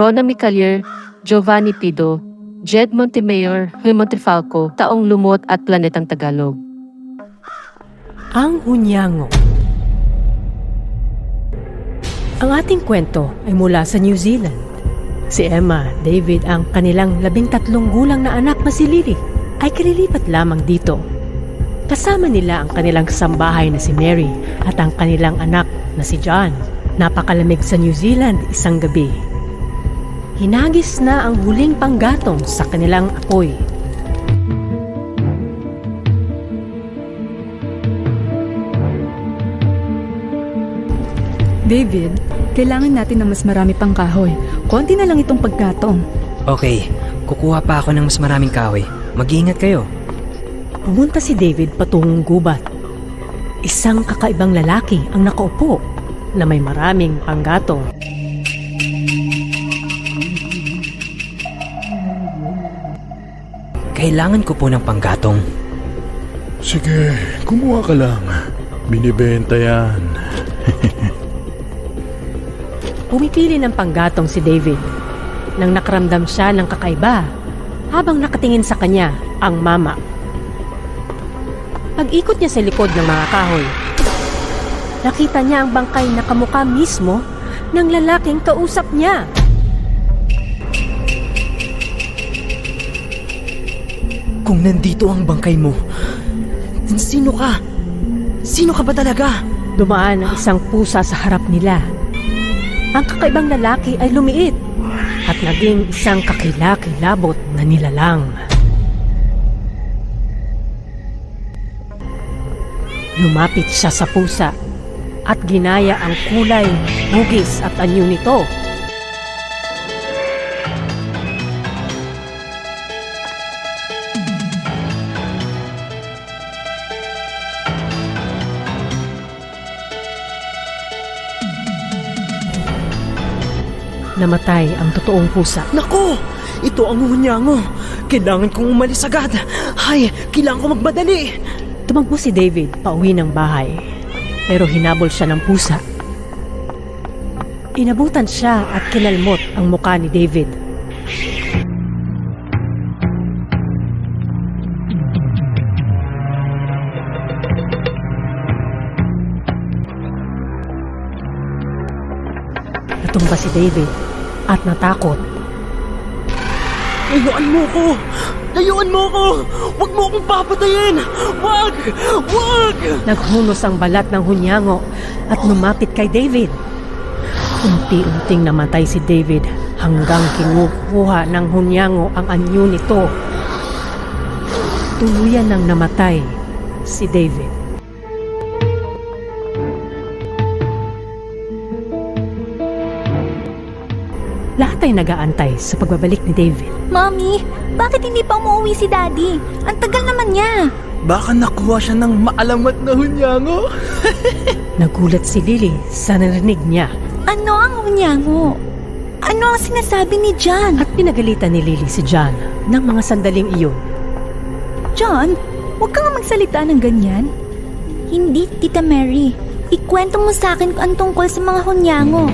Rona Micalier, Giovanni Pido, Jed Montemayor, Huy Montefalco, Taong Lumot at Planetang Tagalog. Ang Hunyango Ang ating kwento ay mula sa New Zealand. Si Emma, David ang kanilang labing tatlong gulang na anak na si Lily ay kalilipat lamang dito. Kasama nila ang kanilang kasambahay na si Mary at ang kanilang anak na si John. Napakalamig sa New Zealand isang gabi. Hinagis na ang huling panggatong sa kanilang apoy. David, kailangan natin ng mas marami pang kahoy. Konti na lang itong pagkatong. Okay, kukuha pa ako ng mas maraming kahoy. Mag-iingat kayo. Pumunta si David patungong gubat. Isang kakaibang lalaki ang nakaupo na may maraming panggatong. Kailangan ko po ng panggatong. Sige, kumuha ka lang. Binibenta yan. Pumipili ng panggatong si David. Nang nakaramdam siya ng kakaiba, habang nakatingin sa kanya ang mama. Pag-ikot niya sa likod ng mga kahoy, nakita niya ang bangkay na kamukha mismo ng lalaking kausap niya. Kung nandito ang bangkay mo, sino ka? Sino ka ba talaga? Dumaan ang isang pusa sa harap nila. Ang kakaibang lalaki ay lumiit at naging isang kakilakilabot na nilalang. Lumapit siya sa pusa at ginaya ang kulay, hugis at anyo nito. Namatay ang totoong pusa. Nako! Ito ang hunyango. Kailangan kong umalis agad. Hay, kailangan ko magmadali. Tumakbo si David pauwi ng bahay. Pero hinabol siya ng pusa. Inabutan siya at kinalmot ang muka ni David. Natumba si David at natakot. Layuan mo ko! Layuan mo ko! Huwag mo akong papatayin! Huwag! Huwag! Naghunos ang balat ng hunyango at lumapit kay David. Unti-unting namatay si David hanggang kinukuha ng hunyango ang anyo nito. Tuluyan nang namatay si David. Lahat ay nagaantay sa pagbabalik ni David. Mommy, bakit hindi pa umuwi si Daddy? Ang tagal naman niya. Baka nakuha siya ng maalamat na hunyango. Nagulat si Lily sa narinig niya Ano ang hunyango? Ano ang sinasabi ni John? at pinagalitan ni Lily si John ng mga sandaling iyon. John, huwag ka nga magsalita ng ganyan. Hindi, Tita Mary. Ikwento mo sa akin kung ang tungkol sa mga hunyango.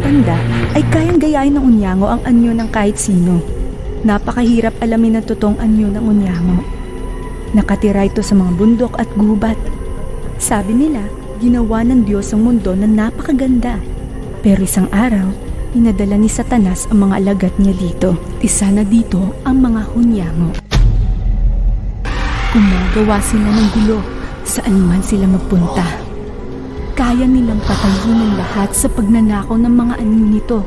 Matatanda ay kayang gayahin ng unyango ang anyo ng kahit sino. Napakahirap alamin ang totoong anyo ng unyango. Nakatira ito sa mga bundok at gubat. Sabi nila, ginawa ng Diyos ang mundo na napakaganda. Pero isang araw, pinadala ni Satanas ang mga alagat niya dito. Isa na dito ang mga hunyango. Gumagawa sila ng gulo saan man sila magpunta. Kaya nilang patayin ang lahat sa pagnanakaw ng mga anyo nito.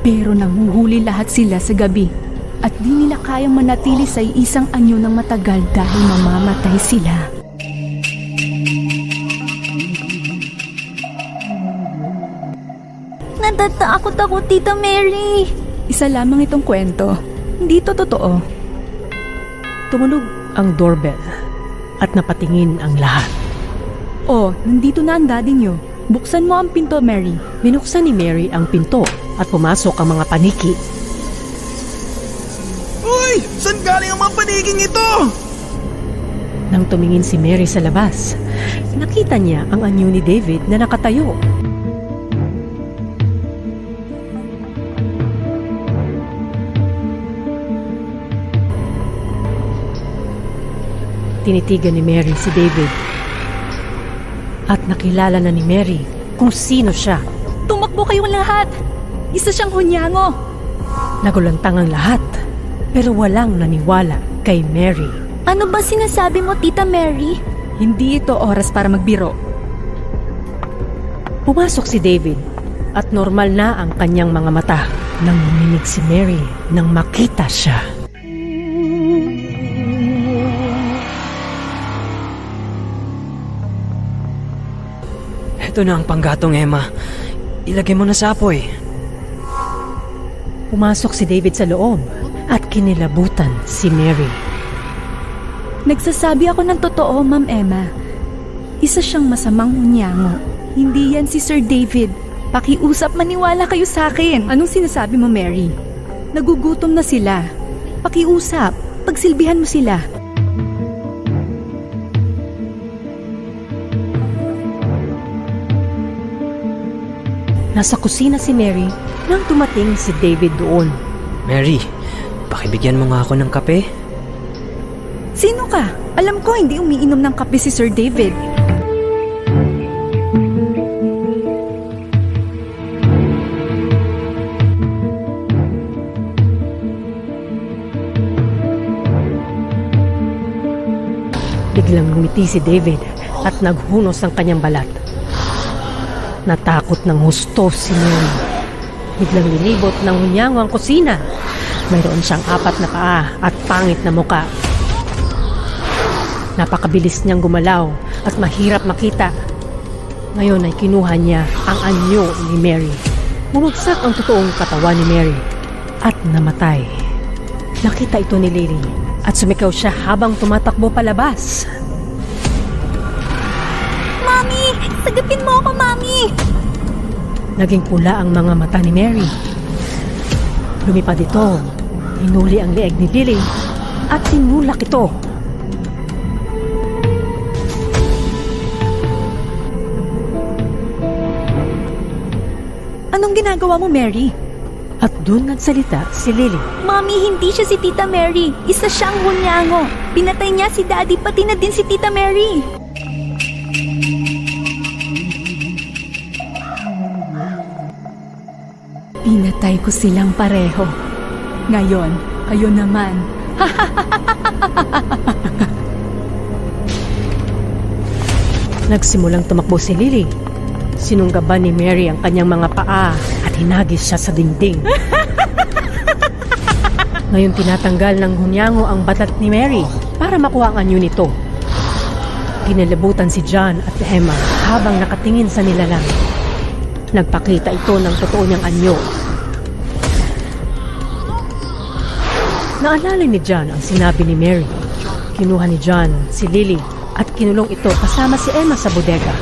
Pero nanguhuli lahat sila sa gabi at di nila kayang manatili sa isang anyo ng matagal dahil mamamatay sila. Natatakot ako, Tita Mary. Isa lamang itong kwento. Hindi ito totoo. Tumunog ang doorbell at napatingin ang lahat. Oh, nandito na ang daddy niyo. Buksan mo ang pinto, Mary. Binuksan ni Mary ang pinto at pumasok ang mga paniki. Uy! Saan galing ang mga paniging ito? Nang tumingin si Mary sa labas, nakita niya ang anyo ni David na nakatayo. Tinitigan ni Mary si David. At nakilala na ni Mary kung sino siya. Tumakbo kayong lahat! Isa siyang hunyango! Nagulantang ang lahat, pero walang naniwala kay Mary. Ano ba sinasabi mo, Tita Mary? Hindi ito oras para magbiro. Pumasok si David at normal na ang kanyang mga mata nang uminig si Mary nang makita siya. Ito na ang panggatong, Emma. Ilagay mo na sa apoy. Pumasok si David sa loob at kinilabutan si Mary. Nagsasabi ako ng totoo, Ma'am Emma. Isa siyang masamang hunyango. Hindi yan si Sir David. Pakiusap maniwala kayo sa akin. Anong sinasabi mo, Mary? Nagugutom na sila. Pakiusap. Pagsilbihan mo sila. Nasa kusina si Mary nang dumating si David doon. Mary, pakibigyan mo nga ako ng kape. Sino ka? Alam ko hindi umiinom ng kape si Sir David. Biglang ngumiti si David at naghunos ng kanyang balat. Natakot ng husto si Mary. Biglang linibot ng hunyango ang kusina. Mayroon siyang apat na paa at pangit na muka. Napakabilis niyang gumalaw at mahirap makita. Ngayon ay kinuha niya ang anyo ni Mary. Bumagsak ang totoong katawan ni Mary at namatay. Nakita ito ni Lily at sumikaw siya habang tumatakbo palabas. Sagapin mo ako, Mami! Naging pula ang mga mata ni Mary. Lumipad ito, hinuli ang leeg ni Lily at tinulak ito. Anong ginagawa mo, Mary? At doon nagsalita si Lily. Mami, hindi siya si Tita Mary. Isa siyang hunyango. Pinatay niya si Daddy, pati na din si Tita Mary. Pinatay ko silang pareho. Ngayon, kayo naman. Nagsimulang tumakbo si Lily. Sinunggaban ni Mary ang kanyang mga paa at hinagis siya sa dingding. Ngayon tinatanggal ng hunyango ang batat ni Mary para makuha ang anyo nito. Kinalabutan si John at Emma habang nakatingin sa nilalang. Nagpakita ito ng totoo niyang anyo. Naalala ni John ang sinabi ni Mary. Kinuha ni John si Lily at kinulong ito kasama si Emma sa bodega.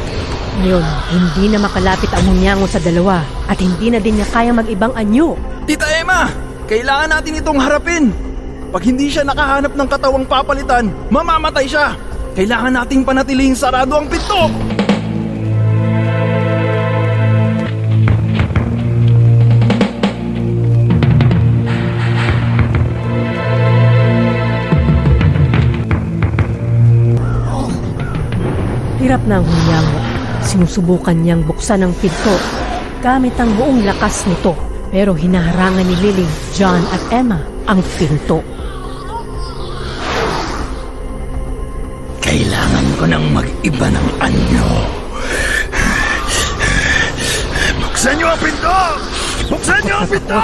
Ngayon, hindi na makalapit ang hunyango sa dalawa at hindi na din niya kaya mag-ibang anyo. Tita Emma! Kailangan natin itong harapin! Pag hindi siya nakahanap ng katawang papalitan, mamamatay siya! Kailangan nating panatiling sarado ang pinto! Hirap na ang hunyango. Sinusubukan niyang buksan ang pinto gamit ang buong lakas nito. Pero hinaharangan ni Lily, John at Emma ang pinto. Kailangan ko nang mag-iba ng anyo. Buksan niyo ang pinto! Buksan niyo ang pinto!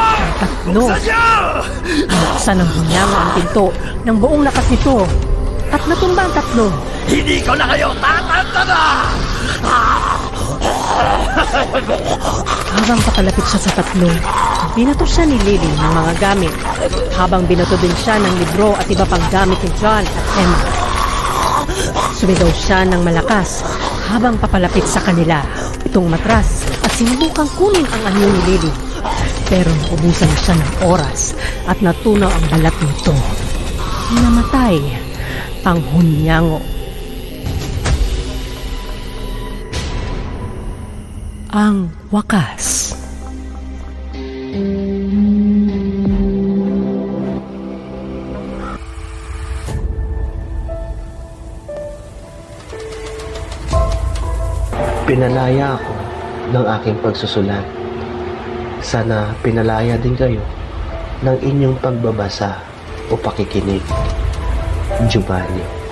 Buksan niyo! Binuksan ng hunyango ang pinto ng buong lakas nito. At natumba ang tatlo. Hindi ko na kayo tatantana! Habang papalapit siya sa tatlo, binato siya ni Lily ng mga gamit. Habang binato din siya ng libro at iba pang gamit ni John at Emma. Sumigaw siya ng malakas habang papalapit sa kanila. Itong matras at sinubukang kunin ang anyo ni Lily. Pero naubusan siya ng oras at natunaw ang balat nito. Namatay ang hunyango. Ang wakas. Pinalaya ako ng aking pagsusulat. Sana pinalaya din kayo ng inyong pagbabasa o pakikinig. 你就不爱你。